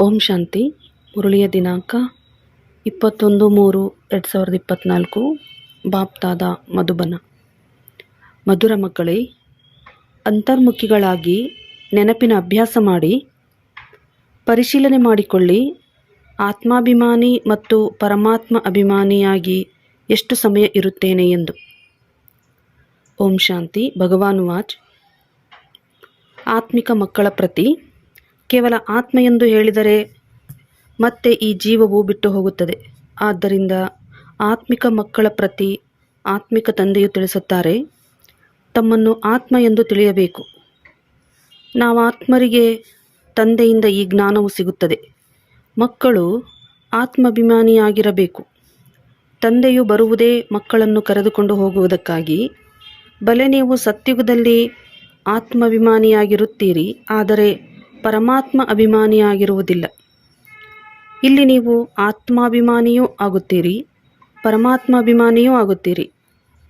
ಓಂ ಶಾಂತಿ, ಮುರಳಿಯ ದಿನಾಂಕ ಇಪ್ಪತ್ತೊಂದು ಮೂರು ಎರಡು ಸಾವಿರದ ಇಪ್ಪತ್ತ್ನಾಲ್ಕು ಬಾಪ್ತಾದ ಮಧುಬನ. ಮಧುರ ಮಕ್ಕಳೇ, ಅಂತರ್ಮುಖಿಗಳಾಗಿ ನೆನಪಿನ ಅಭ್ಯಾಸ ಮಾಡಿ, ಪರಿಶೀಲನೆ ಮಾಡಿಕೊಳ್ಳಿ. ಆತ್ಮಾಭಿಮಾನಿ ಮತ್ತು ಪರಮಾತ್ಮ ಅಭಿಮಾನಿಯಾಗಿ ಎಷ್ಟು ಸಮಯ ಇರುತ್ತೇನೆ ಎಂದು. ಓಂ ಶಾಂತಿ, ಭಗವಾನ್ ವಾಚ್. ಆತ್ಮಿಕ ಮಕ್ಕಳ ಪ್ರತಿ ಕೇವಲ ಆತ್ಮ ಎಂದು ಹೇಳಿದರೆ ಮತ್ತೆ ಈ ಜೀವವು ಬಿಟ್ಟು ಹೋಗುತ್ತದೆ ಆದ್ದರಿಂದ ಆತ್ಮಿಕ ಮಕ್ಕಳ ಪ್ರತಿ ಆತ್ಮಿಕ ತಂದೆಯು ತಿಳಿಸುತ್ತಾರೆ, ತಮ್ಮನ್ನು ಆತ್ಮ ಎಂದು ತಿಳಿಯಬೇಕು. ನಾವು ಆತ್ಮರಿಗೆ ತಂದೆಯಿಂದ ಈ ಜ್ಞಾನವು ಸಿಗುತ್ತದೆ. ಮಕ್ಕಳು ಆತ್ಮಾಭಿಮಾನಿಯಾಗಿರಬೇಕು. ತಂದೆಯು ಬರುವುದೇ ಮಕ್ಕಳನ್ನು ಕರೆದುಕೊಂಡು ಹೋಗುವುದಕ್ಕಾಗಿ. ಬಲೆ ನೀವು ಸತ್ಯುಗದಲ್ಲಿ ಆತ್ಮಾಭಿಮಾನಿಯಾಗಿರುತ್ತೀರಿ, ಆದರೆ ಪರಮಾತ್ಮ ಅಭಿಮಾನಿಯಾಗಿರುವುದಿಲ್ಲ. ಇಲ್ಲಿ ನೀವು ಆತ್ಮಾಭಿಮಾನಿಯೂ ಆಗುತ್ತೀರಿ, ಪರಮಾತ್ಮಾಭಿಮಾನಿಯೂ ಆಗುತ್ತೀರಿ.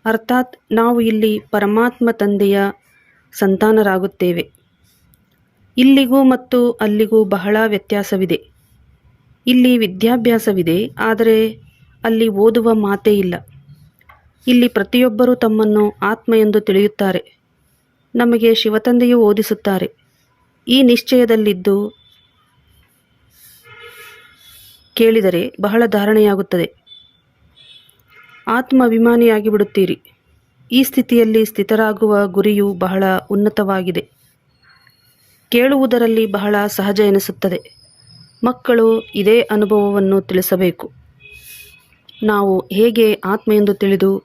ಅರ್ಥಾತ್ ನಾವು ಇಲ್ಲಿ ಪರಮಾತ್ಮ ತಂದೆಯ ಸಂತಾನರಾಗುತ್ತೇವೆ. ಇಲ್ಲಿಗೂ ಮತ್ತು ಅಲ್ಲಿಗೂ ಬಹಳ ವ್ಯತ್ಯಾಸವಿದೆ. ಇಲ್ಲಿ ವಿದ್ಯಾಭ್ಯಾಸವಿದೆ, ಆದರೆ ಅಲ್ಲಿ ಓದುವ ಮಾತೇ ಇಲ್ಲ. ಇಲ್ಲಿ ಪ್ರತಿಯೊಬ್ಬರೂ ತಮ್ಮನ್ನು ಆತ್ಮ ಎಂದು ತಿಳಿಯುತ್ತಾರೆ. ನಮಗೆ ಶಿವತಂದೆಯು ಓದಿಸುತ್ತಾರೆ. ಈ ನಿಶ್ಚಯದಲ್ಲಿದ್ದು ಕೇಳಿದರೆ ಬಹಳ ಧಾರಣೆಯಾಗುತ್ತದೆ. ಆತ್ಮಾಭಿಮಾನಿಯಾಗಿ ಬಿಡುತ್ತೀರಿ ಈ ಸ್ಥಿತಿಯಲ್ಲಿ ಸ್ಥಿತರಾಗುವ ಗುರಿಯು ಬಹಳ ಉನ್ನತವಾಗಿದೆ. ಕೇಳುವುದರಲ್ಲಿ ಬಹಳ ಸಹಜ ಎನಿಸುತ್ತದೆ. ಮಕ್ಕಳು ಇದೇ ಅನುಭವವನ್ನು ತಿಳಿಸಬೇಕು. ನಾವು ಹೇಗೆ ಆತ್ಮ ಎಂದು ತಿಳಿದು,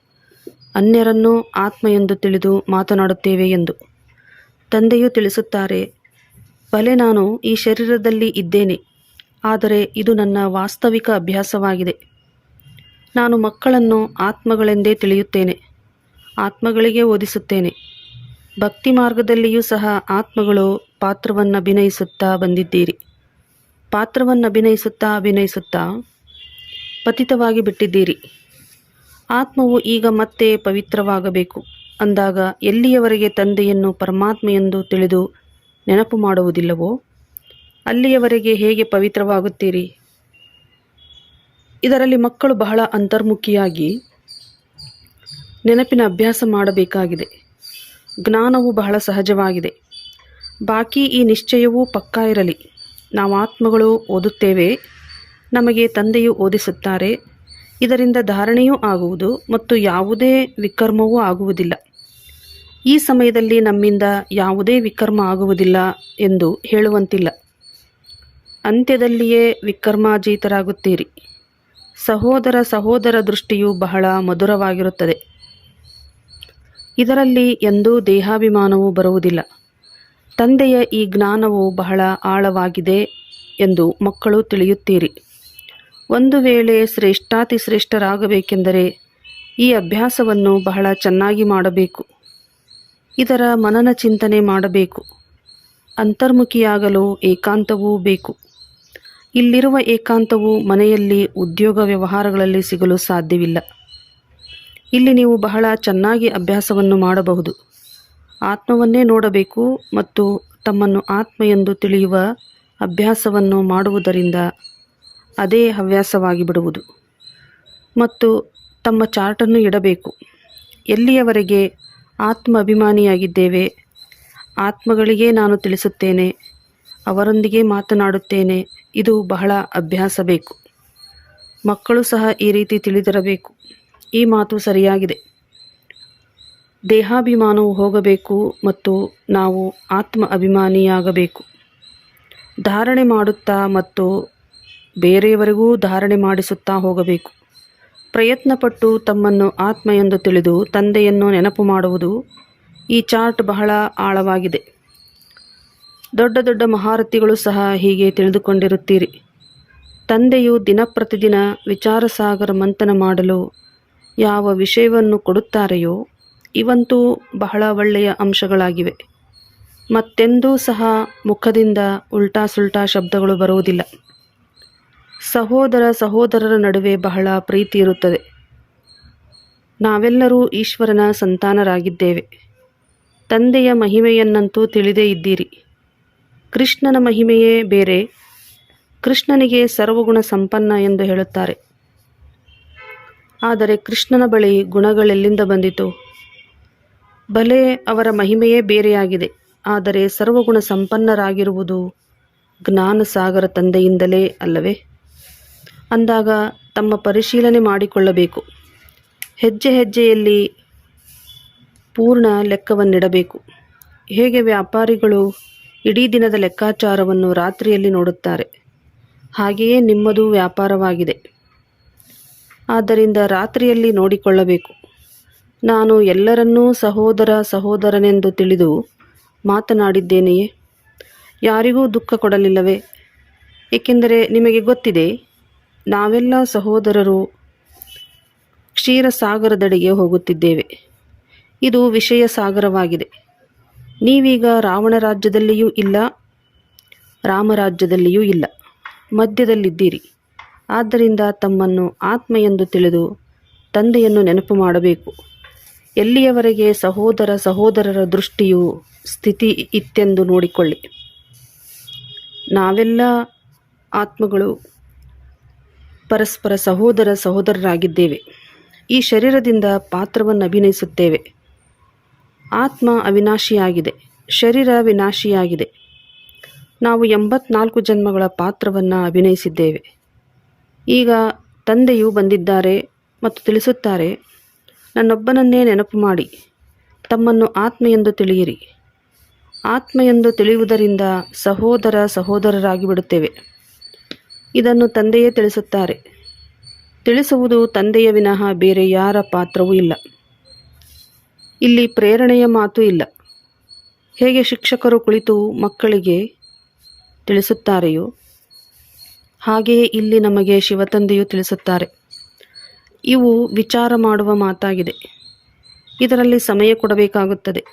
ಅನ್ಯರನ್ನು ಆತ್ಮ ಎಂದು ತಿಳಿದು ಮಾತನಾಡುತ್ತೇವೆ ಎಂದು ತಂದೆಯು ತಿಳಿಸುತ್ತಾರೆ ಭಲೆ ನಾನು ಈ ಶರೀರದಲ್ಲಿ ಇದ್ದೇನೆ. ಆದರೆ ಇದು ನನ್ನ ವಾಸ್ತವಿಕ ಅಭ್ಯಾಸವಾಗಿದೆ. ನಾನು ಮಕ್ಕಳನ್ನು ಆತ್ಮಗಳೆಂದೇ ತಿಳಿಯುತ್ತೇನೆ. ಆತ್ಮಗಳಿಗೆ ಓದಿಸುತ್ತೇನೆ. ಭಕ್ತಿ ಮಾರ್ಗದಲ್ಲಿಯೂ ಸಹ ಆತ್ಮಗಳು ಪಾತ್ರವನ್ನು ಅಭಿನಯಿಸುತ್ತಾ ಬಂದಿದ್ದೀರಿ. ಪಾತ್ರವನ್ನು ಅಭಿನಯಿಸುತ್ತಾ ಅಭಿನಯಿಸುತ್ತಾ ಪತಿತವಾಗಿ ಬಿಟ್ಟಿದ್ದೀರಿ. ಆತ್ಮವು ಈಗ ಮತ್ತೆ ಪವಿತ್ರವಾಗಬೇಕು. ಅಂದಾಗ ಎಲ್ಲಿಯವರೆಗೆ ತಂದೆಯನ್ನು ಪರಮಾತ್ಮ ಎಂದು ತಿಳಿದು ನೆನಪು ಮಾಡುವುದಿಲ್ಲವೋ? ಅಲ್ಲಿಯವರೆಗೆ ಹೇಗೆ ಪವಿತ್ರವಾಗುತ್ತೀರಿ? ಇದರಲ್ಲಿ ಮಕ್ಕಳು ಬಹಳ ಅಂತರ್ಮುಖಿಯಾಗಿ ನೆನಪಿನ ಅಭ್ಯಾಸ ಮಾಡಬೇಕಾಗಿದೆ. ಜ್ಞಾನವು ಬಹಳ ಸಹಜವಾಗಿದೆ. ಬಾಕಿ ಈ ನಿಶ್ಚಯವೂ ಪಕ್ಕಾ ಇರಲಿ. ನಾವು ಆತ್ಮಗಳು ಓದುತ್ತೇವೆ, ನಮಗೆ ತಂದೆಯು ಓದಿಸುತ್ತಾರೆ. ಇದರಿಂದ ಧಾರಣೆಯೂ ಆಗುವುದು ಮತ್ತು ಯಾವುದೇ ವಿಕರ್ಮವೂ ಆಗುವುದಿಲ್ಲ. ಈ ಸಮಯದಲ್ಲಿ ನಮ್ಮಿಂದ ಯಾವುದೇ ವಿಕರ್ಮ ಆಗುವುದಿಲ್ಲ ಎಂದು ಹೇಳುವಂತಿಲ್ಲ. ಅಂತ್ಯದಲ್ಲಿಯೇ ವಿಕರ್ಮಾಜೀತರಾಗುತ್ತೀರಿ. ಸಹೋದರ ಸಹೋದರ ದೃಷ್ಟಿಯು ಬಹಳ ಮಧುರವಾಗಿರುತ್ತದೆ. ಇದರಲ್ಲಿ ಎಂದೂ ದೇಹಾಭಿಮಾನವು ಬರುವುದಿಲ್ಲ. ತಂದೆಯ ಈ ಜ್ಞಾನವು ಬಹಳ ಆಳವಾಗಿದೆ ಎಂದು ಮಕ್ಕಳು ತಿಳಿಯುತ್ತೀರಿ. ಒಂದು ವೇಳೆ ಶ್ರೇಷ್ಠಾತಿಶ್ರೇಷ್ಠರಾಗಬೇಕೆಂದರೆ ಈ ಅಭ್ಯಾಸವನ್ನು ಬಹಳ ಚೆನ್ನಾಗಿ ಮಾಡಬೇಕು. ಇದರ ಮನನ ಚಿಂತನೆ ಮಾಡಬೇಕು. ಅಂತರ್ಮುಖಿಯಾಗಲು ಏಕಾಂತವೂ ಬೇಕು. ಇಲ್ಲಿರುವ ಏಕಾಂತವು ಮನೆಯಲ್ಲಿ ಉದ್ಯೋಗ ವ್ಯವಹಾರಗಳಲ್ಲಿ ಸಿಗಲು ಸಾಧ್ಯವಿಲ್ಲ. ಇಲ್ಲಿ ನೀವು ಬಹಳ ಚೆನ್ನಾಗಿ ಅಭ್ಯಾಸವನ್ನು ಮಾಡಬಹುದು. ಆತ್ಮವನ್ನೇ ನೋಡಬೇಕು ಮತ್ತು ತಮ್ಮನ್ನು ಆತ್ಮ ಎಂದು ತಿಳಿಯುವ ಅಭ್ಯಾಸವನ್ನು ಮಾಡುವುದರಿಂದ ಅದೇ ಹವ್ಯಾಸವಾಗಿ ಬಿಡುವುದು. ಮತ್ತು ತಮ್ಮ ಚಾರ್ಟನ್ನು ಇಡಬೇಕು. ಎಲ್ಲಿಯವರೆಗೆ ಆತ್ಮ ಅಭಿಮಾನಿಯಾಗಿದ್ದೇವೆ ಆತ್ಮಗಳಿಗೆ ನಾನು ತಿಳಿಸುತ್ತೇನೆ. ಅವರೊಂದಿಗೆ ಮಾತನಾಡುತ್ತೇನೆ. ಇದು ಬಹಳ ಅಭ್ಯಾಸ ಬೇಕು. ಮಕ್ಕಳು ಸಹ ಈ ರೀತಿ ತಿಳಿದಿರಬೇಕು. ಈ ಮಾತು ಸರಿಯಾಗಿದೆ. ದೇಹಾಭಿಮಾನವು ಹೋಗಬೇಕು ಮತ್ತು ನಾವು ಆತ್ಮ ಅಭಿಮಾನಿಯಾಗಬೇಕು ಧಾರಣೆ ಮಾಡುತ್ತಾ ಮತ್ತು ಬೇರೆಯವರಿಗೂ ಧಾರಣೆ ಮಾಡಿಸುತ್ತಾ ಹೋಗಬೇಕು. ಪ್ರಯತ್ನಪಟ್ಟು ತಮ್ಮನ್ನು ಆತ್ಮ ಎಂದು ತಿಳಿದು ತಂದೆಯನ್ನು ನೆನಪು ಮಾಡುವುದು ಈ ಚಾರ್ಟ್ ಬಹಳ ಆಳವಾಗಿದೆ. ದೊಡ್ಡ ದೊಡ್ಡ ಮಹಾರಥಿಗಳು ಸಹ ಹೀಗೆ ತಿಳಿದುಕೊಂಡಿರುತ್ತೀರಿ. ತಂದೆಯು ದಿನ ಪ್ರತಿದಿನ ವಿಚಾರಸಾಗರ ಮಂಥನ ಮಾಡಲು ಯಾವ ವಿಷಯವನ್ನು ಕೊಡುತ್ತಾರೆಯೋ ಇವಂತೂ ಬಹಳ ಒಳ್ಳೆಯ ಅಂಶಗಳಾಗಿವೆ. ಮತ್ತೆಂದೂ ಸಹ ಮುಖದಿಂದ ಉಲ್ಟಾ ಸುಲ್ಟಾ ಶಬ್ದಗಳು ಬರುವುದಿಲ್ಲ. ಸಹೋದರ ಸಹೋದರರ ನಡುವೆ ಬಹಳ ಪ್ರೀತಿ ಇರುತ್ತದೆ. ನಾವೆಲ್ಲರೂ ಈಶ್ವರನ ಸಂತಾನರಾಗಿದ್ದೇವೆ. ತಂದೆಯ ಮಹಿಮೆಯನ್ನಂತೂ ತಿಳಿದೇ ಇದ್ದೀರಿ. ಕೃಷ್ಣನ ಮಹಿಮೆಯೇ ಬೇರೆ, ಕೃಷ್ಣನಿಗೆ ಸರ್ವಗುಣ ಸಂಪನ್ನ ಎಂದು ಹೇಳುತ್ತಾರೆ. ಆದರೆ ಕೃಷ್ಣನ ಬಳಿ ಗುಣಗಳೆಲ್ಲಿಂದ ಬಂದಿತು? ಭಲೆ ಅವರ ಮಹಿಮೆಯೇ ಬೇರೆಯಾಗಿದೆ, ಆದರೆ ಸರ್ವಗುಣ ಸಂಪನ್ನರಾಗಿರುವುದು ಜ್ಞಾನ ಸಾಗರ ತಂದೆಯಿಂದಲೇ ಅಲ್ಲವೇ? ಅಂದಾಗ ತಮ್ಮ ಪರಿಶೀಲನೆ ಮಾಡಿಕೊಳ್ಳಬೇಕು. ಹೆಜ್ಜೆ ಹೆಜ್ಜೆಯಲ್ಲಿ ಪೂರ್ಣ ಲೆಕ್ಕವನ್ನಿಡಬೇಕು. ಹೇಗೆ ವ್ಯಾಪಾರಿಗಳು ಇಡೀ ದಿನದ ಲೆಕ್ಕಾಚಾರವನ್ನು ರಾತ್ರಿಯಲ್ಲಿ ನೋಡುತ್ತಾರೆ? ಹಾಗೆಯೇ ನಿಮ್ಮದು ವ್ಯಾಪಾರವಾಗಿದೆ. ಆದ್ದರಿಂದ ರಾತ್ರಿಯಲ್ಲಿ ನೋಡಿಕೊಳ್ಳಬೇಕು. ನಾನು ಎಲ್ಲರನ್ನೂ ಸಹೋದರ ಸಹೋದರನೆಂದು ತಿಳಿದು ಮಾತನಾಡಿದ್ದೇನೆಯೇ? ಯಾರಿಗೂ ದುಃಖ ಕೊಡಲಿಲ್ಲವೇ? ಏಕೆಂದರೆ ನಿಮಗೆ ಗೊತ್ತಿದೆ ನಾವೆಲ್ಲ ಸಹೋದರರು ಕ್ಷೀರಸಾಗರದೆಡೆಗೆ ಹೋಗುತ್ತಿದ್ದೇವೆ. ಇದು ವಿಷಯ ಸಾಗರವಾಗಿದೆ ನೀವೀಗ ರಾವಣ ರಾಜ್ಯದಲ್ಲಿಯೂ ಇಲ್ಲ ರಾಮರಾಜ್ಯದಲ್ಲಿಯೂ ಇಲ್ಲ. ಮಧ್ಯದಲ್ಲಿದ್ದೀರಿ. ಆದ್ದರಿಂದ ತಮ್ಮನ್ನು ಆತ್ಮ ಎಂದು ತಿಳಿದು ತಂದೆಯನ್ನು ನೆನಪು ಮಾಡಬೇಕು. ಎಲ್ಲಿಯವರೆಗೆ ಸಹೋದರ ಸಹೋದರರ ದೃಷ್ಟಿಯು ಸ್ಥಿತಿ ಇತ್ತೆಂದು ನೋಡಿಕೊಳ್ಳಿ. ನಾವೆಲ್ಲ ಆತ್ಮಗಳು ಪರಸ್ಪರ ಸಹೋದರ ಸಹೋದರರಾಗಿದ್ದೇವೆ. ಈ ಶರೀರದಿಂದ ಪಾತ್ರವನ್ನು ಅಭಿನಯಿಸುತ್ತೇವೆ. ಆತ್ಮ ಅವಿನಾಶಿಯಾಗಿದೆ, ಶರೀರ ವಿನಾಶಿಯಾಗಿದೆ. ನಾವು ಎಂಬತ್ನಾಲ್ಕು ಜನ್ಮಗಳ ಪಾತ್ರವನ್ನು ಅಭಿನಯಿಸಿದ್ದೇವೆ. ಈಗ ತಂದೆಯು ಬಂದಿದ್ದಾರೆ ಮತ್ತು ತಿಳಿಸುತ್ತಾರೆ, ನನ್ನೊಬ್ಬನನ್ನೇ ನೆನಪು ಮಾಡಿ, ತಮ್ಮನ್ನು ಆತ್ಮ ಎಂದು ತಿಳಿಯಿರಿ. ಆತ್ಮ ಎಂದು ತಿಳಿಯುವುದರಿಂದ ಸಹೋದರ ಸಹೋದರರಾಗಿ ಬಿಡುತ್ತೇವೆ. ಇದನ್ನು ತಂದೆಯೇ ತಿಳಿಸುತ್ತಾರೆ. ತಿಳಿಸುವುದು ತಂದೆಯ ವಿನಃ ಬೇರೆ ಯಾರ ಪಾತ್ರವೂ ಇಲ್ಲ. ಇಲ್ಲಿ ಪ್ರೇರಣೆಯ ಮಾತು ಇಲ್ಲ. ಹೇಗೆ ಶಿಕ್ಷಕರು ಕುಳಿತು ಮಕ್ಕಳಿಗೆ ತಿಳಿಸುತ್ತಾರೆಯೋ, ಹಾಗೆಯೇ ಇಲ್ಲಿ ನಮಗೆ ಶಿವತಂದೆಯು ತಿಳಿಸುತ್ತಾರೆ. ಇವು ವಿಚಾರ ಮಾಡುವ ಮಾತಾಗಿದೆ. ಇದರಲ್ಲಿ ಸಮಯ ಕೊಡಬೇಕಾಗುತ್ತದೆ.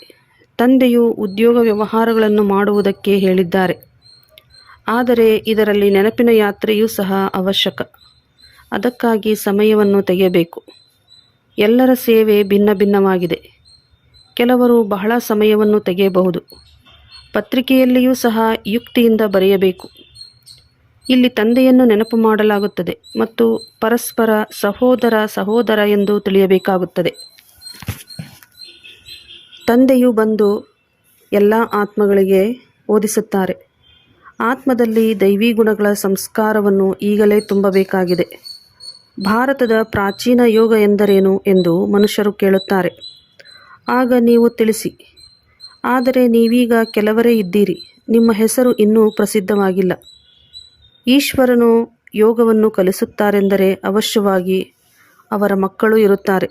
ತಂದೆಯು ಉದ್ಯೋಗ ವ್ಯವಹಾರಗಳನ್ನು ಮಾಡುವುದಕ್ಕೆ ಹೇಳಿದ್ದಾರೆ. ಆದರೆ ಇದರಲ್ಲಿ ನೆನಪಿನ ಯಾತ್ರೆಯೂ ಸಹ ಅವಶ್ಯಕ. ಅದಕ್ಕಾಗಿ ಸಮಯವನ್ನು ತೆಗೆಯಬೇಕು. ಎಲ್ಲರ ಸೇವೆ ಭಿನ್ನ ಭಿನ್ನವಾಗಿದೆ. ಕೆಲವರು ಬಹಳ ಸಮಯವನ್ನು ತೆಗೆಯಬಹುದು. ಪತ್ರಿಕೆಯಲ್ಲಿಯೂ ಸಹ ಯುಕ್ತಿಯಿಂದ ಬರೆಯಬೇಕು. ಇಲ್ಲಿ ತಂದೆಯನ್ನು ನೆನಪು ಮಾಡಲಾಗುತ್ತದೆ ಮತ್ತು ಪರಸ್ಪರ ಸಹೋದರ ಸಹೋದರ ಎಂದು ತಿಳಿಯಬೇಕಾಗುತ್ತದೆ. ತಂದೆಯು ಬಂದು ಎಲ್ಲ ಆತ್ಮಗಳಿಗೆ ಓದಿಸುತ್ತಾರೆ. ಆತ್ಮದಲ್ಲಿ ದೈವಿ ಗುಣಗಳ ಸಂಸ್ಕಾರವನ್ನು ಈಗಲೇ ತುಂಬಬೇಕಾಗಿದೆ. ಭಾರತದ ಪ್ರಾಚೀನ ಯೋಗ ಎಂದರೇನು ಎಂದು ಮನುಷ್ಯರು ಕೇಳುತ್ತಾರೆ. ಆಗ ನೀವು ತಿಳಿಸಿ. ಆದರೆ ನೀವೀಗ ಕೆಲವರೇ ಇದ್ದೀರಿ. ನಿಮ್ಮ ಹೆಸರು ಇನ್ನೂ ಪ್ರಸಿದ್ಧವಾಗಿಲ್ಲ. ಈಶ್ವರನು ಯೋಗವನ್ನು ಕಲಿಸುತ್ತಾರೆಂದರೆ ಅವಶ್ಯವಾಗಿ ಅವರ ಮಕ್ಕಳು ಇರುತ್ತಾರೆ.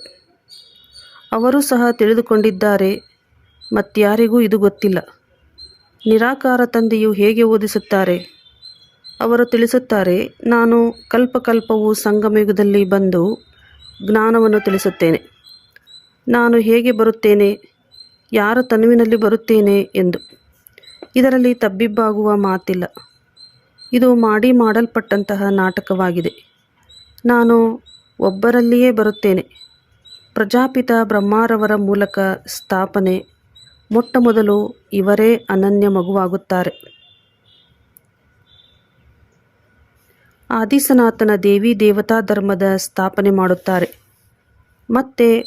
ಅವರು ಸಹ ತಿಳಿದುಕೊಂಡಿದ್ದಾರೆ. ಮತ್ಯಾರಿಗೂ ಇದು ಗೊತ್ತಿಲ್ಲ. ನಿರಾಕಾರ ತಂದೆಯು ಹೇಗೆ ಓದಿಸುತ್ತಾರೆ? ಅವರು ತಿಳಿಸುತ್ತಾರೆ, ನಾನು ಕಲ್ಪಕಲ್ಪವು ಸಂಗಮಯುಗದಲ್ಲಿ ಬಂದು ಜ್ಞಾನವನ್ನು ತಿಳಿಸುತ್ತೇನೆ. ನಾನು ಹೇಗೆ ಬರುತ್ತೇನೆ? ಯಾರ ತನುವಿನಲ್ಲಿ ಬರುತ್ತೇನೆ? ಎಂದು. ಇದರಲ್ಲಿ ತಬ್ಬಿಬ್ಬಾಗುವ ಮಾತಿಲ್ಲ. ಇದು ಮಾಡಿ ಮಾಡಲ್ಪಟ್ಟಂತಹ ನಾಟಕವಾಗಿದೆ. ನಾನು ಒಬ್ಬರಲ್ಲಿಯೇ ಬರುತ್ತೇನೆ. ಪ್ರಜಾಪಿತ ಬ್ರಹ್ಮಾರವರ ಮೂಲಕ ಸ್ಥಾಪನೆ ಮೊಟ್ಟ ಮೊದಲು ಇವರೇ ಅನನ್ಯ ಮಗುವಾಗುತ್ತಾರೆ. ಆದಿಸನಾತನ ದೇವಿ ದೇವತಾ ಧರ್ಮದ ಸ್ಥಾಪನೆ ಮಾಡುತ್ತಾರೆ. ಮತ್ತೆ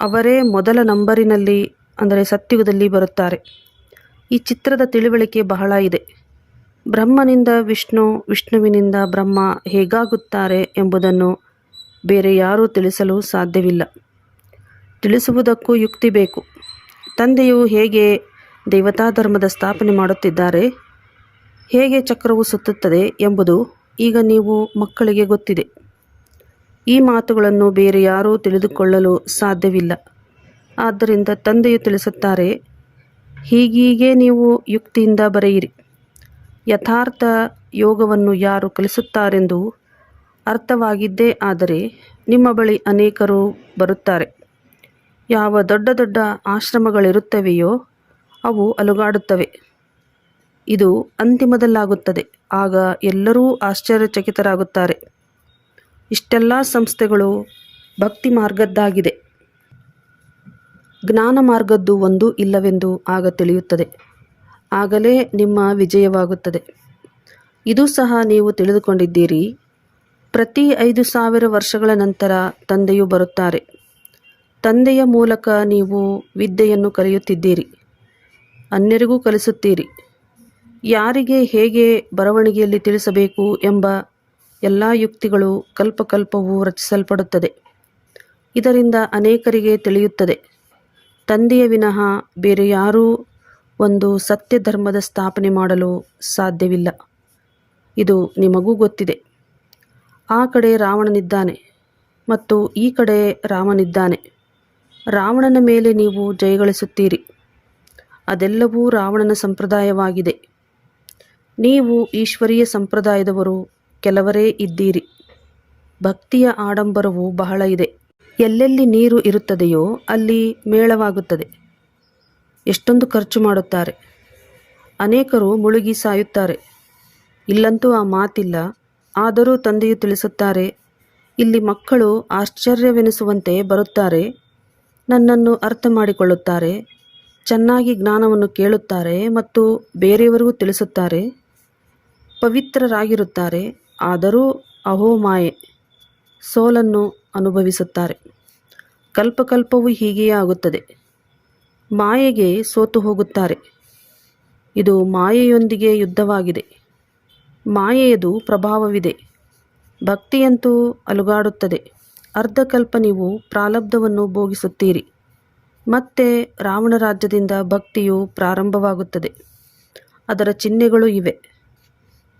ಅವರೇ ಮೊದಲ ನಂಬರಿನಲ್ಲಿ, ಅಂದರೆ ಸತ್ಯುಗದಲ್ಲಿ ಬರುತ್ತಾರೆ. ಈ ಚಿತ್ರದ ತಿಳುವಳಿಕೆ ಬಹಳ ಇದೆ. ಬ್ರಹ್ಮನಿಂದ ವಿಷ್ಣು, ವಿಷ್ಣುವಿನಿಂದ ಬ್ರಹ್ಮ ಹೇಗಾಗುತ್ತಾರೆ ಎಂಬುದನ್ನು ಬೇರೆ ಯಾರೂ ತಿಳಿಸಲು ಸಾಧ್ಯವಿಲ್ಲ. ತಿಳಿಸುವುದಕ್ಕೂ ಯುಕ್ತಿ ಬೇಕು. ತಂದೆಯು ಹೇಗೆ ದೇವತಾ ಧರ್ಮದ ಸ್ಥಾಪನೆ ಮಾಡುತ್ತಿದ್ದಾರೆ, ಹೇಗೆ ಚಕ್ರವು ಸುತ್ತುತ್ತದೆ ಎಂಬುದು ಈಗ ನೀವು ಮಕ್ಕಳಿಗೆ ಗೊತ್ತಿದೆ. ಈ ಮಾತುಗಳನ್ನು ಬೇರೆ ಯಾರೂ ತಿಳಿದುಕೊಳ್ಳಲು ಸಾಧ್ಯವಿಲ್ಲ. ಆದ್ದರಿಂದ ತಂದೆಯು ತಿಳಿಸುತ್ತಾರೆ, ಹೀಗೀಗೆ ನೀವು ಯುಕ್ತಿಯಿಂದ ಬರೆಯಿರಿ. ಯಥಾರ್ಥ ಯೋಗವನ್ನು ಯಾರು ಕಲಿಸುತ್ತಾರೆಂದು ಅರ್ಥವಾಗಿದ್ದೇ ಆದರೆ ನಿಮ್ಮ ಬಳಿ ಅನೇಕರು ಬರುತ್ತಾರೆ. ಯಾವ ದೊಡ್ಡ ದೊಡ್ಡ ಆಶ್ರಮಗಳಿರುತ್ತವೆಯೋ ಅವು ಅಲುಗಾಡುತ್ತವೆ. ಇದು ಅಂತಿಮದಲ್ಲಾಗುತ್ತದೆ. ಆಗ ಎಲ್ಲರೂ ಆಶ್ಚರ್ಯಚಕಿತರಾಗುತ್ತಾರೆ. ಇಷ್ಟೆಲ್ಲ ಸಂಸ್ಥೆಗಳು ಭಕ್ತಿ ಮಾರ್ಗದ್ದಾಗಿದೆ ಜ್ಞಾನ ಮಾರ್ಗದ್ದು ಒಂದು ಇಲ್ಲವೆಂದು ಆಗ ತಿಳಿಯುತ್ತದೆ. ಆಗಲೇ ನಿಮ್ಮ ವಿಜಯವಾಗುತ್ತದೆ. ಇದು ಸಹ ನೀವು ತಿಳಿದುಕೊಂಡಿದ್ದೀರಿ. ಪ್ರತಿ ಐದು ಸಾವಿರ ವರ್ಷಗಳ ನಂತರ ತಂದೆಯು ಬರುತ್ತಾರೆ. ತಂದೆಯ ಮೂಲಕ ನೀವು ವಿದ್ಯೆಯನ್ನು ಕಲಿಯುತ್ತಿದ್ದೀರಿ. ಅನ್ಯರಿಗೂ ಕಲಿಸುತ್ತೀರಿ. ಯಾರಿಗೆ ಹೇಗೆ ಬರವಣಿಗೆಯಲ್ಲಿ ತಿಳಿಸಬೇಕು ಎಂಬ ಎಲ್ಲ ಯುಕ್ತಿಗಳು ಕಲ್ಪಕಲ್ಪವು ರಚಿಸಲ್ಪಡುತ್ತದೆ. ಇದರಿಂದ ಅನೇಕರಿಗೆ ತಿಳಿಯುತ್ತದೆ. ತಂದೆಯ ವಿನಃ ಬೇರೆ ಯಾರೂ ಒಂದು ಸತ್ಯ ಧರ್ಮದ ಸ್ಥಾಪನೆ ಮಾಡಲು ಸಾಧ್ಯವಿಲ್ಲ. ಇದು ನಿಮಗೂ ಗೊತ್ತಿದೆ. ಆ ಕಡೆ ರಾವಣನಿದ್ದಾನೆ ಮತ್ತು ಈ ಕಡೆ ರಾಮನಿದ್ದಾನೆ. ರಾವಣನ ಮೇಲೆ ನೀವು ಜಯಗಳಿಸುತ್ತೀರಿ. ಅದೆಲ್ಲವೂ ರಾವಣನ ಸಂಪ್ರದಾಯವಾಗಿದೆ. ನೀವು ಈಶ್ವರೀಯ ಸಂಪ್ರದಾಯದವರು ಕೆಲವರೇ ಇದ್ದೀರಿ. ಭಕ್ತಿಯ ಆಡಂಬರವು ಬಹಳ ಇದೆ. ಎಲ್ಲೆಲ್ಲಿ ನೀರು ಇರುತ್ತದೆಯೋ ಅಲ್ಲಿ ಮೇಳವಾಗುತ್ತದೆ. ಎಷ್ಟೊಂದು ಖರ್ಚು ಮಾಡುತ್ತಾರೆ. ಅನೇಕರು ಮುಳುಗಿ ಸಾಯುತ್ತಾರೆ. ಇಲ್ಲಂತೂ ಆ ಮಾತಿಲ್ಲ. ಆದರೂ ತಂದೆಯು ತಿಳಿಸುತ್ತಾರೆ, ಇಲ್ಲಿ ಮಕ್ಕಳು ಆಶ್ಚರ್ಯವೆನಿಸುವಂತೆ ಬರುತ್ತಾರೆ ನನ್ನನ್ನು ಅರ್ಥ ಮಾಡಿಕೊಳ್ಳುತ್ತಾರೆ ಚೆನ್ನಾಗಿ ಜ್ಞಾನವನ್ನು ಕೇಳುತ್ತಾರೆ ಮತ್ತು ಬೇರೆಯವರಿಗೂ ತಿಳಿಸುತ್ತಾರೆ, ಪವಿತ್ರರಾಗಿರುತ್ತಾರೆ, ಆದರೂ ಅಹೋಮಾಯೆ ಸೋಲನ್ನು ಅನುಭವಿಸುತ್ತಾರೆ. ಕಲ್ಪಕಲ್ಪವೂ ಹೀಗೆಯೇ ಆಗುತ್ತದೆ. ಮಾಯೆಗೆ ಸೋತು ಹೋಗುತ್ತಾರೆ. ಇದು ಮಾಯೆಯೊಂದಿಗೆ ಯುದ್ಧವಾಗಿದೆ. ಮಾಯೆಯದು ಪ್ರಭಾವವಿದೆ. ಭಕ್ತಿಯಂತೂ ಅಲುಗಾಡುತ್ತದೆ. ಅರ್ಧಕಲ್ಪ ನೀವು ಪ್ರಾಲಬ್ಧವನ್ನು ಭೋಗಿಸುತ್ತೀರಿ. ಮತ್ತೆ ರಾವಣ ರಾಜ್ಯದಿಂದ ಭಕ್ತಿಯು ಪ್ರಾರಂಭವಾಗುತ್ತದೆ. ಅದರ ಚಿಹ್ನೆಗಳು ಇವೆ.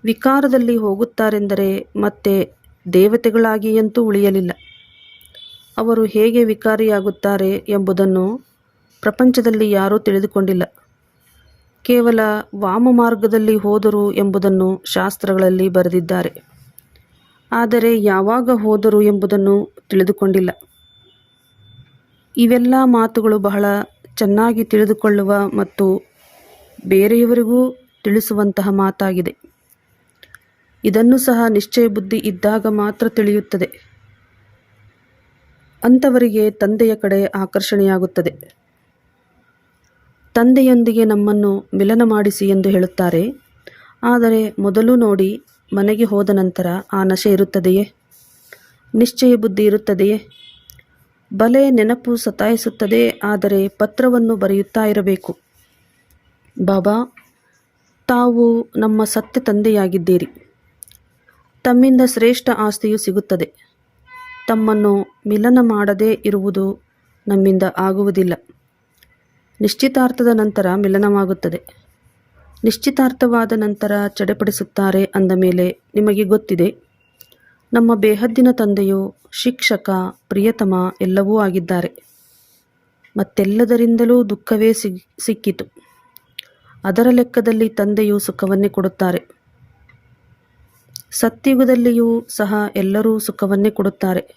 ವಿಕಾರದಲ್ಲಿ ಹೋಗುತ್ತಾರೆಂದರೆ ಮತ್ತೆ ದೇವತೆಗಳಾಗಿಯಂತೂ ಉಳಿಯಲಿಲ್ಲ. ಅವರು ಹೇಗೆ ವಿಕಾರಿಯಾಗುತ್ತಾರೆ ಎಂಬುದನ್ನು ಪ್ರಪಂಚದಲ್ಲಿ ಯಾರೂ ತಿಳಿದುಕೊಂಡಿಲ್ಲ. ಕೇವಲ ವಾಮ ಮಾರ್ಗದಲ್ಲಿ ಹೋದರು ಎಂಬುದನ್ನು ಶಾಸ್ತ್ರಗಳಲ್ಲಿ ಬರೆದಿದ್ದಾರೆ. ಆದರೆ ಯಾವಾಗ ಹೋದರು ಎಂಬುದನ್ನು ತಿಳಿದುಕೊಂಡಿಲ್ಲ. ಇವೆಲ್ಲ ಮಾತುಗಳು ಬಹಳ ಚೆನ್ನಾಗಿ ತಿಳಿದುಕೊಳ್ಳುವ ಮತ್ತು ಬೇರೆಯವರಿಗೂ ತಿಳಿಸುವಂತಹ ಮಾತಾಗಿದೆ. ಇದನ್ನು ಸಹ ನಿಶ್ಚಯ ಬುದ್ಧಿ ಇದ್ದಾಗ ಮಾತ್ರ ತಿಳಿಯುತ್ತದೆ. ಅಂಥವರಿಗೆ ತಂದೆಯ ಕಡೆ ಆಕರ್ಷಣೆಯಾಗುತ್ತದೆ. ತಂದೆಯೊಂದಿಗೆ ನಮ್ಮನ್ನು ಮಿಲನ ಮಾಡಿಸಿ ಎಂದು ಹೇಳುತ್ತಾರೆ. ಆದರೆ ಮೊದಲು ನೋಡಿ ಮನೆಗೆ ಹೋದ ನಂತರ ಆ ನಶೆ ಇರುತ್ತದೆಯೇ? ನಿಶ್ಚಯ ಬುದ್ಧಿ ಇರುತ್ತದೆಯೇ? ಬಲೆ ನೆನಪು ಸತಾಯಿಸುತ್ತದೆ, ಆದರೆ ಪತ್ರವನ್ನು ಬರೆಯುತ್ತಾ ಇರಬೇಕು. ಬಾಬಾ, ತಾವು ನಮ್ಮ ಸತ್ಯ ತಂದೆಯಾಗಿದ್ದೀರಿ. ತಮ್ಮಿಂದ ಶ್ರೇಷ್ಠ ಆಸ್ತಿಯು ಸಿಗುತ್ತದೆ. ತಮ್ಮನ್ನು ಮಿಲನ ಮಾಡದೇ ಇರುವುದು ನಮ್ಮಿಂದ ಆಗುವುದಿಲ್ಲ. ನಿಶ್ಚಿತಾರ್ಥದ ನಂತರ ಮಿಲನವಾಗುತ್ತದೆ. ನಿಶ್ಚಿತಾರ್ಥವಾದ ನಂತರ ಚಡೆಪಡಿಸುತ್ತಾರೆ ಅಂದ ಮೇಲೆ ನಿಮಗೆ ಗೊತ್ತಿದೆ. ನಮ್ಮ ಬೇಹದ್ದಿನ ತಂದೆಯು ಶಿಕ್ಷಕ, ಪ್ರಿಯತಮ ಎಲ್ಲವೂ ಆಗಿದ್ದಾರೆ. ಮತ್ತೆಲ್ಲದರಿಂದಲೂ ದುಃಖವೇ ಸಿಕ್ಕಿತು. ಅದರ ಲೆಕ್ಕದಲ್ಲಿ ತಂದೆಯು ಸುಖವನ್ನೇ ಕೊಡುತ್ತಾರೆ. ಸತ್ಯುಗದಲ್ಲಿಯೂ ಸಹ ಎಲ್ಲರೂ ಸುಖವನ್ನೇ ಕೊಡುತ್ತಾರೆ.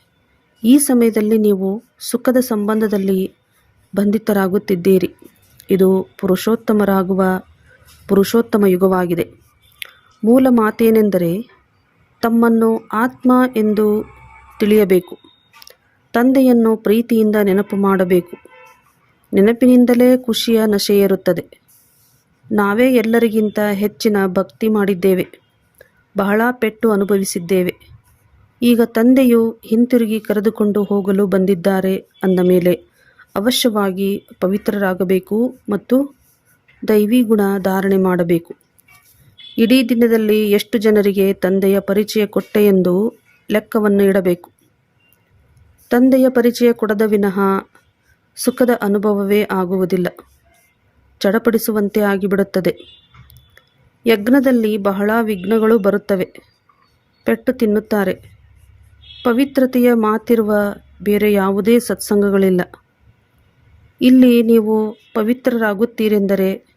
ಈ ಸಮಯದಲ್ಲಿ ನೀವು ಸುಖದ ಸಂಬಂಧದಲ್ಲಿ ಬಂಧಿತರಾಗುತ್ತಿದ್ದೀರಿ. ಇದು ಪುರುಷೋತ್ತಮರಾಗುವ ಪುರುಷೋತ್ತಮ ಯುಗವಾಗಿದೆ. ಮೂಲ ಮಾತೇನೆಂದರೆ ತಮ್ಮನ್ನು ಆತ್ಮ ಎಂದು ತಿಳಿಯಬೇಕು. ತಂದೆಯನ್ನು ಪ್ರೀತಿಯಿಂದ ನೆನಪು ಮಾಡಬೇಕು. ನೆನಪಿನಿಂದಲೇ ಖುಷಿಯ ನಶೆಯಿರುತ್ತದೆ ನಾವೇ ಎಲ್ಲರಿಗಿಂತ ಹೆಚ್ಚಿನ ಭಕ್ತಿ ಮಾಡಿದ್ದೇವೆ. ಬಹಳ ಪೆಟ್ಟು ಅನುಭವಿಸಿದ್ದೇವೆ. ಈಗ ತಂದೆಯು ಹಿಂತಿರುಗಿ ಕರೆದುಕೊಂಡು ಹೋಗಲು ಬಂದಿದ್ದಾರೆ ಅಂದ ಮೇಲೆ ಅವಶ್ಯವಾಗಿ ಪವಿತ್ರರಾಗಬೇಕು ಮತ್ತು ದೈವಿ ಗುಣ ಧಾರಣೆ ಮಾಡಬೇಕು. ಇಡೀ ದಿನದಲ್ಲಿ ಎಷ್ಟು ಜನರಿಗೆ ತಂದೆಯ ಪರಿಚಯ ಕೊಟ್ಟೆ ಎಂದು ಲೆಕ್ಕವನ್ನು ಇಡಬೇಕು. ತಂದೆಯ ಪರಿಚಯ ಕೊಡದ ವಿನಃ ಸುಖದ ಅನುಭವವೇ ಆಗುವುದಿಲ್ಲ. ಚಡಪಡಿಸುವಂತೆ ಆಗಿಬಿಡುತ್ತದೆ. ಯಜ್ಞದಲ್ಲಿ ಬಹಳ ವಿಘ್ನಗಳು ಬರುತ್ತವೆ. ಪೆಟ್ಟು ತಿನ್ನುತ್ತಾರೆ. ಪವಿತ್ರತೆಯ ಮಾತಿರುವ ಬೇರೆ ಯಾವುದೇ ಸತ್ಸಂಗಗಳಿಲ್ಲ. ಇಲ್ಲಿ ನೀವು ಪವಿತ್ರರಾಗುತ್ತೀರೆಂದರೆ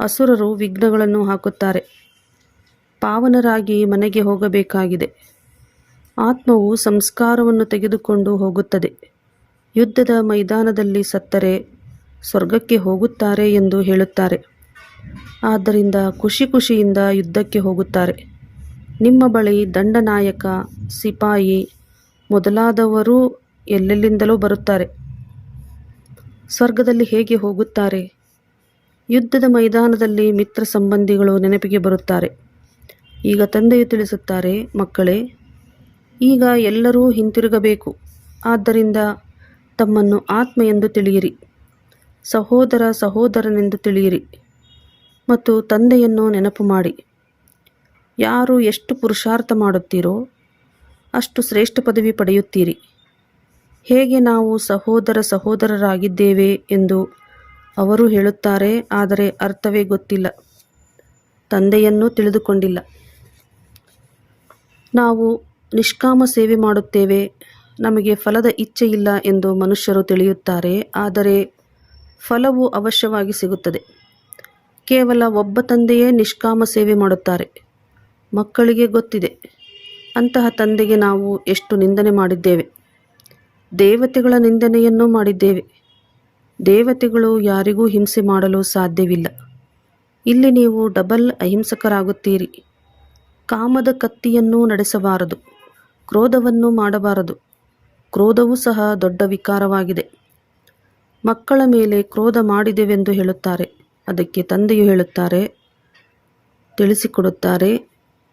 ಅಸುರರು ವಿಘ್ನಗಳನ್ನು ಹಾಕುತ್ತಾರೆ. ಪಾವನರಾಗಿ ಮನೆಗೆ ಹೋಗಬೇಕಾಗಿದೆ. ಆತ್ಮವು ಸಂಸ್ಕಾರವನ್ನು ತೆಗೆದುಕೊಂಡು ಹೋಗುತ್ತದೆ. ಯುದ್ಧದ ಮೈದಾನದಲ್ಲಿ ಸತ್ತರೆ ಸ್ವರ್ಗಕ್ಕೆ ಹೋಗುತ್ತಾರೆ ಎಂದು ಹೇಳುತ್ತಾರೆ. ಆದ್ದರಿಂದ ಖುಷಿ ಖುಷಿಯಿಂದ ಯುದ್ಧಕ್ಕೆ ಹೋಗುತ್ತಾರೆ. ನಿಮ್ಮ ಬಳಿ ದಂಡನಾಯಕ, ಸಿಪಾಯಿ ಮೊದಲಾದವರೂ ಎಲ್ಲೆಲ್ಲಿಂದಲೂ ಬರುತ್ತಾರೆ. ಸ್ವರ್ಗದಲ್ಲಿ ಹೇಗೆ ಹೋಗುತ್ತಾರೆ? ಯುದ್ಧದ ಮೈದಾನದಲ್ಲಿ ಮಿತ್ರ ಸಂಬಂಧಿಗಳು ನೆನಪಿಗೆ ಬರುತ್ತಾರೆ. ಈಗ ತಂದೆಯು ತಿಳಿಸುತ್ತಾರೆ, ಮಕ್ಕಳೇ, ಈಗ ಎಲ್ಲರೂ ಹಿಂತಿರುಗಬೇಕು. ಆದ್ದರಿಂದ ತಮ್ಮನ್ನು ಆತ್ಮ ಎಂದು ತಿಳಿಯಿರಿ. ಸಹೋದರ ಸಹೋದರನೆಂದು ತಿಳಿಯಿರಿ. ಮತ್ತು ತಂದೆಯನ್ನು ನೆನಪು ಮಾಡಿ. ಯಾರು ಎಷ್ಟು ಪುರುಷಾರ್ಥ ಮಾಡುತ್ತೀರೋ, ಅಷ್ಟು ಶ್ರೇಷ್ಠ ಪದವಿ ಪಡೆಯುತ್ತೀರಿ. ಹೇಗೆ ನಾವು ಸಹೋದರ ಸಹೋದರರಾಗಿದ್ದೇವೆ ಎಂದು ಅವರು ಹೇಳುತ್ತಾರೆ, ಆದರೆ ಅರ್ಥವೇ ಗೊತ್ತಿಲ್ಲ. ತಂದೆಯನ್ನು ತಿಳಿದುಕೊಂಡಿಲ್ಲ. ನಾವು ನಿಷ್ಕಾಮ ಸೇವೆ ಮಾಡುತ್ತೇವೆ, ನಮಗೆ ಫಲದ ಇಚ್ಛೆ ಇಲ್ಲ ಎಂದು ಮನುಷ್ಯರು ತಿಳಿಯುತ್ತಾರೆ, ಆದರೆ ಫಲವು ಅವಶ್ಯವಾಗಿ ಸಿಗುತ್ತದೆ. ಕೇವಲ ಒಬ್ಬ ತಂದೆಯೇ ನಿಷ್ಕಾಮ ಸೇವೆ ಮಾಡುತ್ತಾರೆ. ಮಕ್ಕಳಿಗೆ ಗೊತ್ತಿದೆ, ಅಂತಹ ತಂದೆಗೆ ನಾವು ಎಷ್ಟು ನಿಂದನೆ ಮಾಡಿದ್ದೇವೆ. ದೇವತೆಗಳ ನಿಂದನೆಯನ್ನು ಮಾಡಿದ್ದೇವೆ. ದೇವತೆಗಳು ಯಾರಿಗೂ ಹಿಂಸೆ ಮಾಡಲು ಸಾಧ್ಯವಿಲ್ಲ. ಇಲ್ಲಿ ನೀವು ಡಬಲ್ ಅಹಿಂಸಕರಾಗುತ್ತೀರಿ. ಕಾಮದ ಕತ್ತಿಯನ್ನು ನಡೆಸಬಾರದು. ಕ್ರೋಧವನ್ನು ಮಾಡಬಾರದು. ಕ್ರೋಧವೂ ಸಹ ದೊಡ್ಡ ವಿಕಾರವಾಗಿದೆ. ಮಕ್ಕಳ ಮೇಲೆ ಕ್ರೋಧ ಮಾಡಿದೆವೆಂದು ಹೇಳುತ್ತಾರೆ. ಅದಕ್ಕೆ ತಂದೆಯು ಹೇಳುತ್ತಾರೆ, ತಿಳಿಸಿಕೊಡುತ್ತಾರೆ,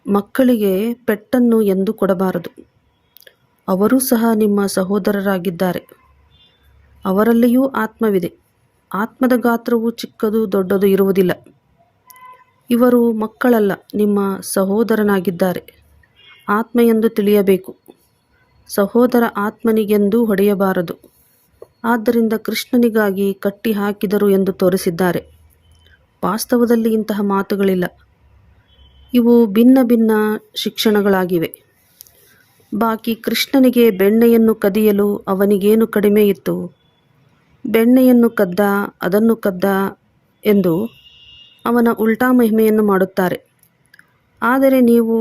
ಮಕ್ಕಳಿಗೆ ಪೆಟ್ಟನ್ನು ಎಂದು ಕೊಡಬಾರದು. ಅವರೂ ಸಹ ನಿಮ್ಮ ಸಹೋದರರಾಗಿದ್ದಾರೆ. ಅವರಲ್ಲಿಯೂ ಆತ್ಮವಿದೆ. ಆತ್ಮದ ಗಾತ್ರವು ಚಿಕ್ಕದು ದೊಡ್ಡದು ಇರುವುದಿಲ್ಲ. ಇವರು ಮಕ್ಕಳಲ್ಲ, ನಿಮ್ಮ ಸಹೋದರನಾಗಿದ್ದಾರೆ. ಆತ್ಮ ಎಂದು ತಿಳಿಯಬೇಕು. ಸಹೋದರ ಆತ್ಮನಿಗೆಂದೂ ಹೊಡೆಯಬಾರದು. ಆದ್ದರಿಂದ ಕೃಷ್ಣನಿಗಾಗಿ ಕಟ್ಟಿ ಹಾಕಿದರು ಎಂದು ತೋರಿಸಿದ್ದಾರೆ. ವಾಸ್ತವದಲ್ಲಿ ಇಂತಹ ಮಾತುಗಳಿಲ್ಲ. ಇವು ಭಿನ್ನ ಭಿನ್ನ ಶಿಕ್ಷಣಗಳಾಗಿವೆ. ಬಾಕಿ ಕೃಷ್ಣನಿಗೆ ಬೆಣ್ಣೆಯನ್ನು ಕದಿಯಲು ಅವನಿಗೇನು ಕಡಿಮೆ ಇತ್ತು? ಬೆಣ್ಣೆಯನ್ನು ಕದ್ದ, ಅದನ್ನು ಕದ್ದ ಎಂದು ಅವನ ಉಲ್ಟಾ ಮಹಿಮೆಯನ್ನು ಮಾಡುತ್ತಾರೆ. ಆದರೆ ನೀವು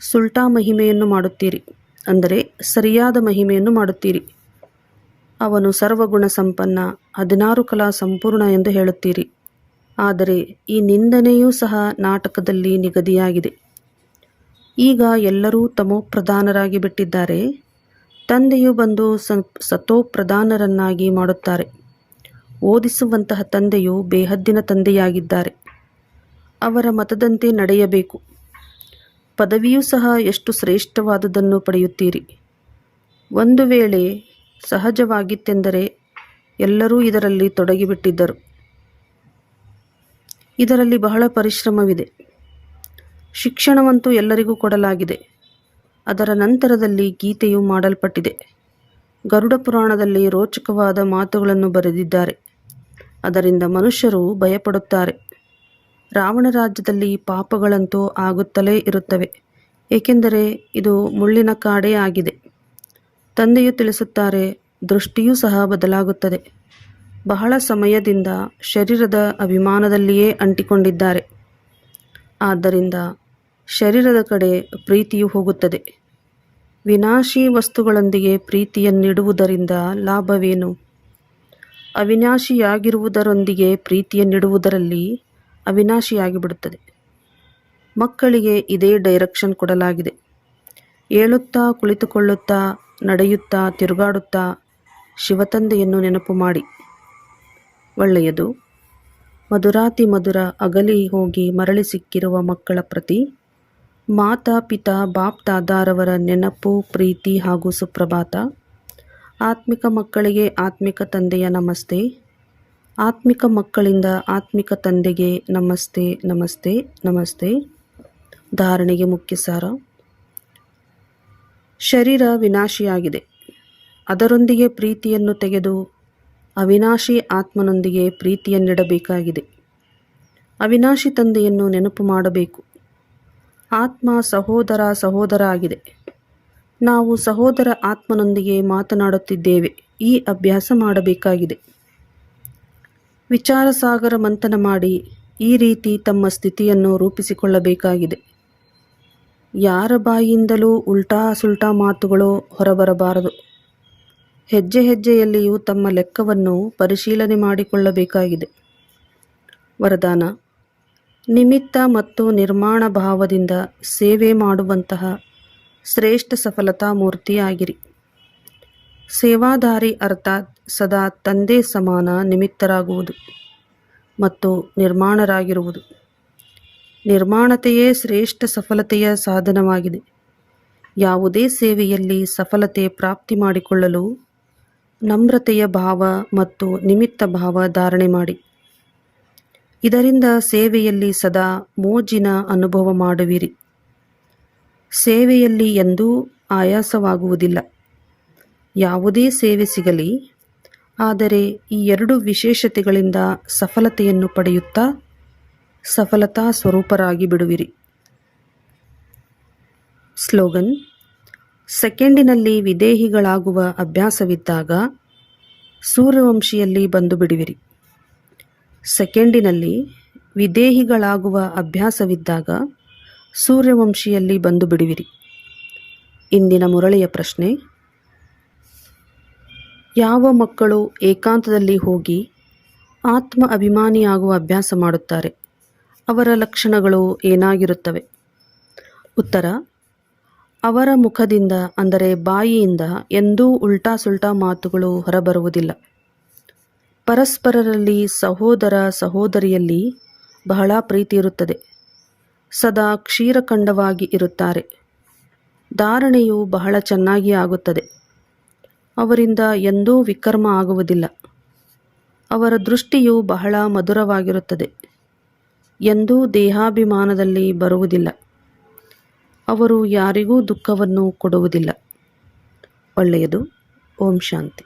ಸುಲ್ಟಾ ಮಹಿಮೆಯನ್ನು ಮಾಡುತ್ತೀರಿ, ಅಂದರೆ ಸರಿಯಾದ ಮಹಿಮೆಯನ್ನು ಮಾಡುತ್ತೀರಿ. ಅವನು ಸರ್ವಗುಣ ಸಂಪನ್ನ, ಹದಿನಾರು ಕಲಾ ಸಂಪೂರ್ಣ ಎಂದು ಹೇಳುತ್ತೀರಿ. ಆದರೆ ಈ ನಿಂದನೆಯೂ ಸಹ ನಾಟಕದಲ್ಲಿ ನಿಗದಿಯಾಗಿದೆ. ಈಗ ಎಲ್ಲರೂ ತಮೋಪ್ರಧಾನರಾಗಿ ಬಿಟ್ಟಿದ್ದಾರೆ. ತಂದೆಯು ಬಂದು ಸತೋಪ್ರಧಾನರನ್ನಾಗಿ ಮಾಡುತ್ತಾರೆ. ಓದಿಸುವಂತಹ ತಂದೆಯು ಬೇಹದ್ದಿನ ತಂದೆಯಾಗಿದ್ದಾರೆ. ಅವರ ಮತದಂತೆ ನಡೆಯಬೇಕು. ಪದವಿಯೂ ಸಹ ಎಷ್ಟು ಶ್ರೇಷ್ಠವಾದುದನ್ನು ಪಡೆಯುತ್ತೀರಿ. ಒಂದು ವೇಳೆ ಸಹಜವಾಗಿತ್ತೆಂದರೆ ಎಲ್ಲರೂ ಇದರಲ್ಲಿ ತೊಡಗಿಬಿಟ್ಟಿದ್ದರು. ಇದರಲ್ಲಿ ಬಹಳ ಪರಿಶ್ರಮವಿದೆ. ಶಿಕ್ಷಣವಂತೂ ಎಲ್ಲರಿಗೂ ಕೊಡಲಾಗಿದೆ. ಅದರ ನಂತರದಲ್ಲಿ ಗೀತೆಯು ಮಾಡಲ್ಪಟ್ಟಿದೆ. ಗರುಡ ಪುರಾಣದಲ್ಲಿ ರೋಚಕವಾದ ಮಾತುಗಳನ್ನು ಬರೆದಿದ್ದಾರೆ. ಅದರಿಂದ ಮನುಷ್ಯರು ಭಯಪಡುತ್ತಾರೆ. ರಾವಣ ರಾಜ್ಯದಲ್ಲಿ ಪಾಪಗಳಂತೂ ಆಗುತ್ತಲೇ ಇರುತ್ತವೆ. ಏಕೆಂದರೆ ಇದು ಮುಳ್ಳಿನ ಕಾಡೇ ಆಗಿದೆ. ತಂದೆಯು ತಿಳಿಸುತ್ತಾರೆ, ದೃಷ್ಟಿಯೂ ಸಹ ಬದಲಾಗುತ್ತದೆ. ಬಹಳ ಸಮಯದಿಂದ ಶರೀರದ ಅಭಿಮಾನದಲ್ಲಿಯೇ ಅಂಟಿಕೊಂಡಿದ್ದಾರೆ. ಆದ್ದರಿಂದ ಶರೀರದ ಕಡೆ ಪ್ರೀತಿಯು ಹೋಗುತ್ತದೆ. ವಿನಾಶಿ ವಸ್ತುಗಳೊಂದಿಗೆ ಪ್ರೀತಿಯನ್ನಿಡುವುದರಿಂದ ಲಾಭವೇನು? ಅವಿನಾಶಿಯಾಗಿರುವುದರೊಂದಿಗೆ ಪ್ರೀತಿಯನ್ನಿಡುವುದರಲ್ಲಿ ಅವಿನಾಶಿಯಾಗಿಬಿಡುತ್ತದೆ. ಮಕ್ಕಳಿಗೆ ಇದೇ ಡೈರೆಕ್ಷನ್ ಕೊಡಲಾಗಿದೆ. ಏಳುತ್ತಾ, ಕುಳಿತುಕೊಳ್ಳುತ್ತಾ, ನಡೆಯುತ್ತಾ, ತಿರುಗಾಡುತ್ತಾ ಶಿವತಂದೆಯನ್ನು ನೆನಪು ಮಾಡಿ. ಒಳ್ಳೆಯದು. ಮಧುರಾತಿ ಮಧುರ ಅಗಲಿ ಹೋಗಿ ಮರಳಿ ಸಿಕ್ಕಿರುವ ಮಕ್ಕಳ ಪ್ರತಿ ಮಾತಾ ಪಿತಾ ಬಾಪ್ ದಾದಾರವರ ನೆನಪು, ಪ್ರೀತಿ ಹಾಗೂ ಸುಪ್ರಭಾತ. ಆತ್ಮಿಕ ಮಕ್ಕಳಿಗೆ ಆತ್ಮಿಕ ತಂದೆಯ ನಮಸ್ತೆ. ಆತ್ಮಿಕ ಮಕ್ಕಳಿಂದ ಆತ್ಮಿಕ ತಂದೆಗೆ ನಮಸ್ತೆ ನಮಸ್ತೆ ನಮಸ್ತೆ. ಧಾರಣೆಗೆ ಮುಖ್ಯ ಸಾರ. ಶರೀರ ವಿನಾಶಿಯಾಗಿದೆ. ಅದರೊಂದಿಗೆ ಪ್ರೀತಿಯನ್ನು ತೆಗೆದು ಅವಿನಾಶಿ ಆತ್ಮನೊಂದಿಗೆ ಪ್ರೀತಿಯನ್ನಿಡಬೇಕಾಗಿದೆ. ಅವಿನಾಶಿ ತಂದೆಯನ್ನು ನೆನಪು ಮಾಡಬೇಕು. ಆತ್ಮ ಸಹೋದರ ಸಹೋದರ ಆಗಿದೆ ನಾವು ಸಹೋದರ ಆತ್ಮನೊಂದಿಗೆ ಮಾತನಾಡುತ್ತಿದ್ದೇವೆ. ಈ ಅಭ್ಯಾಸ ಮಾಡಬೇಕಾಗಿದೆ. ವಿಚಾರ ಸಾಗರ ಮಂಥನ ಮಾಡಿ ಈ ರೀತಿ ತಮ್ಮ ಸ್ಥಿತಿಯನ್ನು ರೂಪಿಸಿಕೊಳ್ಳಬೇಕಾಗಿದೆ. ಯಾರ ಬಾಯಿಯಿಂದಲೂ ಉಲ್ಟಾ ಸುಲ್ಟಾ ಮಾತುಗಳು ಹೊರಬರಬಾರದು. ಹೆಜ್ಜೆ ಹೆಜ್ಜೆಯಲ್ಲಿಯೂ ತಮ್ಮ ಲೆಕ್ಕವನ್ನು ಪರಿಶೀಲನೆ ಮಾಡಿಕೊಳ್ಳಬೇಕಾಗಿದೆ. ವರದಾನ. ನಿಮಿತ್ತ ಮತ್ತು ನಿರ್ಮಾಣ ಭಾವದಿಂದ ಸೇವೆ ಮಾಡುವಂತಹ ಶ್ರೇಷ್ಠ ಸಫಲತಾ ಮೂರ್ತಿಯಾಗಿರಿ. ಸೇವಾದಾರಿ ಅರ್ಥಾತ್ ಸದಾ ತಂದೆ ಸಮಾನ ನಿಮಿತ್ತರಾಗುವುದು ಮತ್ತು ನಿರ್ಮಾಣರಾಗಿರುವುದು. ನಿರ್ಮಾಣತೆಯೇ ಶ್ರೇಷ್ಠ ಸಫಲತೆಯ ಸಾಧನವಾಗಿದೆ. ಯಾವುದೇ ಸೇವೆಯಲ್ಲಿ ಸಫಲತೆ ಪ್ರಾಪ್ತಿ ಮಾಡಿಕೊಳ್ಳಲು ನಮ್ರತೆಯ ಭಾವ ಮತ್ತು ನಿಮಿತ್ತ ಭಾವ ಧಾರಣೆ ಮಾಡಿ. ಇದರಿಂದ ಸೇವೆಯಲ್ಲಿ ಸದಾ ಮೋಜಿನ ಅನುಭವ ಮಾಡುವಿರಿ. ಸೇವೆಯಲ್ಲಿ ಎಂದೂ ಆಯಾಸವಾಗುವುದಿಲ್ಲ. ಯಾವುದೇ ಸೇವೆ ಸಿಗಲಿ, ಆದರೆ ಈ ಎರಡು ವಿಶೇಷತೆಗಳಿಂದ ಸಫಲತೆಯನ್ನು ಪಡೆಯುತ್ತಾ ಸಫಲತಾ ಸ್ವರೂಪರಾಗಿ ಬಿಡುವಿರಿ. ಸ್ಲೋಗನ್, ಸೆಕೆಂಡಿನಲ್ಲಿ ವಿದೇಹಿಗಳಾಗುವ ಅಭ್ಯಾಸವಿದ್ದಾಗ ಸೂರ್ಯವಂಶಿಯಲ್ಲಿ ಬಂದು ಬಿಡುವಿರಿ. ಸೆಕೆಂಡಿನಲ್ಲಿ ವಿದೇಹಿಗಳಾಗುವ ಅಭ್ಯಾಸವಿದ್ದಾಗ ಸೂರ್ಯವಂಶಿಯಲ್ಲಿ ಬಂದು ಬಿಡುವಿರಿ. ಇಂದಿನ ಮುರಳಿಯ ಪ್ರಶ್ನೆ, ಯಾವ ಮಕ್ಕಳು ಏಕಾಂತದಲ್ಲಿ ಹೋಗಿ ಆತ್ಮ ಅಭಿಮಾನಿಯಾಗುವ ಅಭ್ಯಾಸ ಮಾಡುತ್ತಾರೆ? ಅವರ ಲಕ್ಷಣಗಳು ಏನಾಗಿರುತ್ತವೆ? ಉತ್ತರ, ಅವರ ಮುಖದಿಂದ ಅಂದರೆ ಬಾಯಿಯಿಂದ ಎಂದೂ ಉಲ್ಟಾ ಸುಲ್ಟಾ ಮಾತುಗಳು ಹೊರಬರುವುದಿಲ್ಲ. ಪರಸ್ಪರರಲ್ಲಿ ಸಹೋದರ ಸಹೋದರಿಯಲ್ಲಿ ಬಹಳ ಪ್ರೀತಿ ಇರುತ್ತದೆ. ಸದಾ ಕ್ಷೀರಖಂಡವಾಗಿ ಇರುತ್ತಾರೆ. ಧಾರಣೆಯು ಬಹಳ ಚೆನ್ನಾಗಿ ಆಗುತ್ತದೆ. ಅವರಿಂದ ಎಂದೂ ವಿಕರ್ಮ ಆಗುವುದಿಲ್ಲ. ಅವರ ದೃಷ್ಟಿಯು ಬಹಳ ಮಧುರವಾಗಿರುತ್ತದೆ. ಎಂದೂ ದೇಹಾಭಿಮಾನದಲ್ಲಿ ಬರುವುದಿಲ್ಲ. ಅವರು ಯಾರಿಗೂ ದುಃಖವನ್ನು ಕೊಡುವುದಿಲ್ಲ. ಒಳ್ಳೆಯದು. ಓಂ ಶಾಂತಿ.